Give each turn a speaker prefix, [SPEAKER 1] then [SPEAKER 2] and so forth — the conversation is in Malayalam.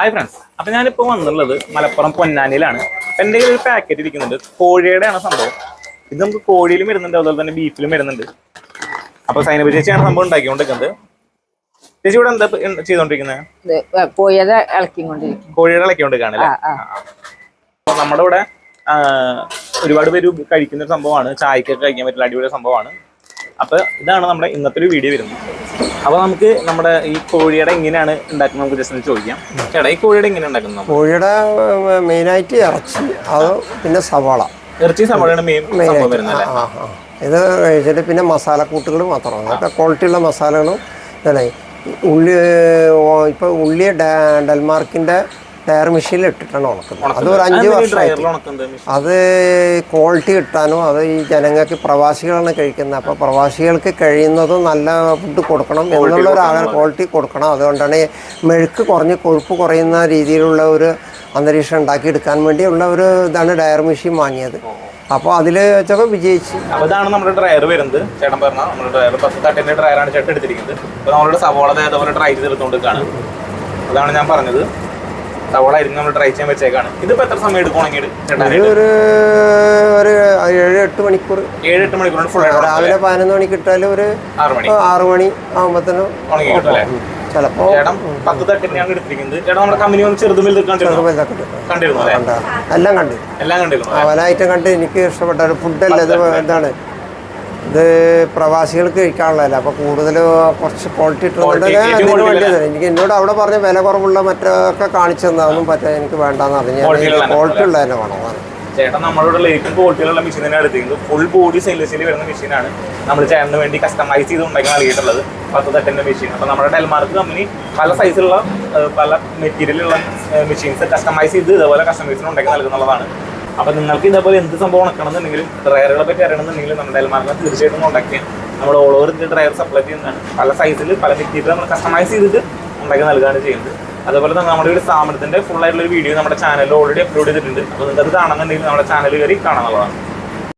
[SPEAKER 1] ഹായ് ഫ്രണ്ട്സ് അപ്പൊ ഞാനിപ്പോ വന്നുള്ളത് മലപ്പുറം പൊന്നാനിയിലാണ്. എന്റെ എന്റെ കയ്യിൽ ഒരു പാക്കറ്റ് ഇരിക്കുന്നുണ്ട്. കോഴിയുടെ ആണ് സംഭവം. ഇത് നമുക്ക് കോഴിയിലും വരുന്നുണ്ട് അതുപോലെ തന്നെ ബീഫിലും വരുന്നുണ്ട്. അപ്പൊ സൈനബ ചേച്ചിയാണ് സംഭവം ഉണ്ടാക്കിക്കൊണ്ടിരിക്കുന്നത്. ചേച്ചി ഇവിടെ എന്താ ചെയ്തോണ്ടിരിക്കുന്നത് കോഴിയുടെ ഇളക്കിക്കൊണ്ടിരിക്കുകയാണ് നമ്മുടെ ഇവിടെ ഒരുപാട് പേര് കഴിക്കുന്ന ഒരു സംഭവമാണ്. ചായക്കൊക്കെ കഴിക്കാൻ പറ്റുന്ന അടിപൊളി സംഭവമാണ്. അപ്പൊ ഇതാണ് നമ്മുടെ ഇന്നത്തെ ഒരു വീഡിയോ വരുന്നത്. അപ്പൊ നമുക്ക് നമ്മുടെ ഈ കോഴിയുടെ എങ്ങനെയാണ് ഉണ്ടാക്കുന്നത് നമുക്ക് ജസ്റ്റ് ചോദിക്കാം. ചേട്ടാ ഈ കോഴിയുടെ എങ്ങനെ ഉണ്ടാക്കുന്നത്?
[SPEAKER 2] കോഴിയുടെ മെയിനായിട്ട് ഇറച്ചി അത് പിന്നെ സവാള.
[SPEAKER 1] ഇറച്ചി സവാളയാണ് മെയിൻ സംഭവം വരുന്നത്
[SPEAKER 2] ഇത് കഴിച്ചിട്ട് പിന്നെ മസാലക്കൂട്ടുകൾ മാത്രമാണ് അതൊക്കെ ക്വാളിറ്റിയുള്ള മസാലകളും ഉള്ളി ഇപ്പോൾ ഉള്ളി ഡെൽമാർക്കിന്റെ ഡെൽമാർക്കിന്റെ ടയർ മെഷീനിൽ ഇട്ടിട്ടാണ് ഉണക്കുന്നത്. അത് ഒരു അഞ്ച് വർഷമായിട്ട്. അത് ക്വാളിറ്റി കിട്ടാനും അത് ഈ ജനങ്ങൾക്ക് പ്രവാസികളാണ് കഴിക്കുന്നത്. അപ്പോൾ പ്രവാസികൾക്ക് കഴിയുന്നതും നല്ല ഫുഡ് കൊടുക്കണം എന്നുള്ള ഒരു ആഗ്രഹം ക്വാളിറ്റി കൊടുക്കണം. അതുകൊണ്ടാണ് മെഴുക്ക് കുറഞ്ഞ് കൊഴുപ്പ് കുറയുന്ന രീതിയിലുള്ള ഒരു അന്തരീക്ഷം ഉണ്ടാക്കിയെടുക്കാൻ വേണ്ടിയുള്ള ഒരു ഇതാണ് ഡയർ മെഷീൻ വാങ്ങിയത്. അപ്പോൾ അതിൽ വെച്ചപ്പോൾ വിജയിച്ച്.
[SPEAKER 1] അതാണ് ഇതാണ് നമ്മുടെ ഡ്രയർ വരുന്നത്. ചേട്ടൻ പറഞ്ഞ നമ്മുടെ ഡ്രയർ പത്ത് തട്ടിന്റെ ഡ്രയറാണ് ചേട്ടൻ എടുത്തിരിക്കുന്നത്. അപ്പോൾ നമ്മളുടെ സവോള അതുപോലെ ഡ്രൈ ചെയ്തെടുത്തുകൊണ്ടിരിക്കുകയാണ് അതാണ് ഞാൻ പറഞ്ഞത്. സവോള അരിഞ്ഞ് നമ്മൾ ട്രൈ ചെയ്യാൻ വെച്ചേക്കാണ്. ഇതിപ്പോ എത്ര സമയം എടുക്കണമെങ്കിൽ
[SPEAKER 2] ഇത് ഒരു ഒരു ഏഴ് എട്ട് മണിക്കൂർ.
[SPEAKER 1] ഏഴ് എട്ട് മണിക്കൂർ ഫുൾ
[SPEAKER 2] രാവിലെ പതിനൊന്ന് മണിക്ക് ഇട്ടാലും ഒരു
[SPEAKER 1] ആറ് മണി.
[SPEAKER 2] ആറ് മണി ആകുമ്പോഴത്തേനും
[SPEAKER 1] ഉണങ്ങി കിട്ടും അല്ലേ?
[SPEAKER 2] ചിലപ്പോൾ
[SPEAKER 1] ചേട്ടൻ പത്ത് തട്ടിനെയാണ് എടുത്തിരിക്കുന്നത്. ചേട്ടൻ നമ്മുടെ കമ്പനി വന്ന് ചെറുതും വലുതും കണ്ടിരുന്നു അല്ലേ?
[SPEAKER 2] എല്ലാം കണ്ടു.
[SPEAKER 1] എല്ലാം കണ്ടിരുന്നു.
[SPEAKER 2] ഐറ്റം കണ്ട് എനിക്ക് ഇഷ്ടപ്പെട്ട ഫുഡല്ല ഇത് എന്താണ്? ഇത് പ്രവാസികൾക്ക് കഴിക്കാനുള്ളതല്ല അപ്പോൾ കൂടുതൽ കുറച്ച് ക്വാളിറ്റി വേണ്ടി എനിക്ക് എന്നോട് അവിടെ പറഞ്ഞ വില കുറവുള്ള മറ്റൊക്കെ കാണിച്ചു തന്നതൊന്നും പറ്റാ എനിക്ക് വേണ്ടെന്ന് പറഞ്ഞു ഞാൻ ക്വാളിറ്റി ഉള്ള തന്നെ. വേണം.
[SPEAKER 1] ചേട്ടൻ നമ്മളോട് ലേക്കും ക്വാളിറ്റിയിലുള്ള മെഷീൻ തന്നെ എടുത്തിരിക്കുന്നത് ഫുൾ ബോഡി സെയിൽസിൽ വരുന്ന മെഷീനാണ് നമ്മൾ ചേട്ടന് വേണ്ടി കസ്റ്റമൈസ് ചെയ്ത് ഉണ്ടാക്കി നൽകിയിട്ടുള്ളത്. പത്ത് തട്ടിന്റെ മെഷീൻ അപ്പോൾ നമ്മുടെ ഡെൽമാർക്ക് കമ്പനി പല സൈസിലുള്ള പല മെറ്റീരിയലുള്ള മെഷീൻസ് കസ്റ്റമൈസ് ചെയ്ത് ഇതേപോലെ കസ്റ്റമൈസിന് ഉണ്ടാക്കി നൽകുന്നുള്ളതാണ്. അപ്പൊ നിങ്ങൾക്ക് ഇതേപോലെ എന്ത് സംഭവം ഉണക്കണമെന്നുണ്ടെങ്കിലും ഡ്രയറുകളെ പറ്റി അറിയണമെന്നുണ്ടെങ്കിലും നമ്മുടെ ഡെൽമാർക്ക് തീർച്ചയായിട്ടും കോൺടാക്ട് ചെയ്യാം. നമ്മൾ all over India dryer supply ചെയ്യുന്നതാണ്. പല സൈസിൽ പല മെറ്റീരിയൽ നമ്മൾ കസ്റ്റമൈസ് ചെയ്തിട്ട് ഉണ്ടാക്കി നൽകുകയാണ് ചെയ്യുന്നത്. അതുപോലെ തന്നെ നമ്മുടെ ഒരു സ്ഥാപനത്തിന്റെ ഫുൾ ആയിട്ടുള്ള ഒരു വീഡിയോ നമ്മുടെ ചാനലിൽ ഓൾറെഡി അപ്ലോഡ് ചെയ്തിട്ടുണ്ട്. അപ്പോൾ നിങ്ങൾക്ക് അത് കാണുന്നുണ്ടെങ്കിൽ നമ്മുടെ ചാനൽ കയറി കാണാനുള്ളതാണ്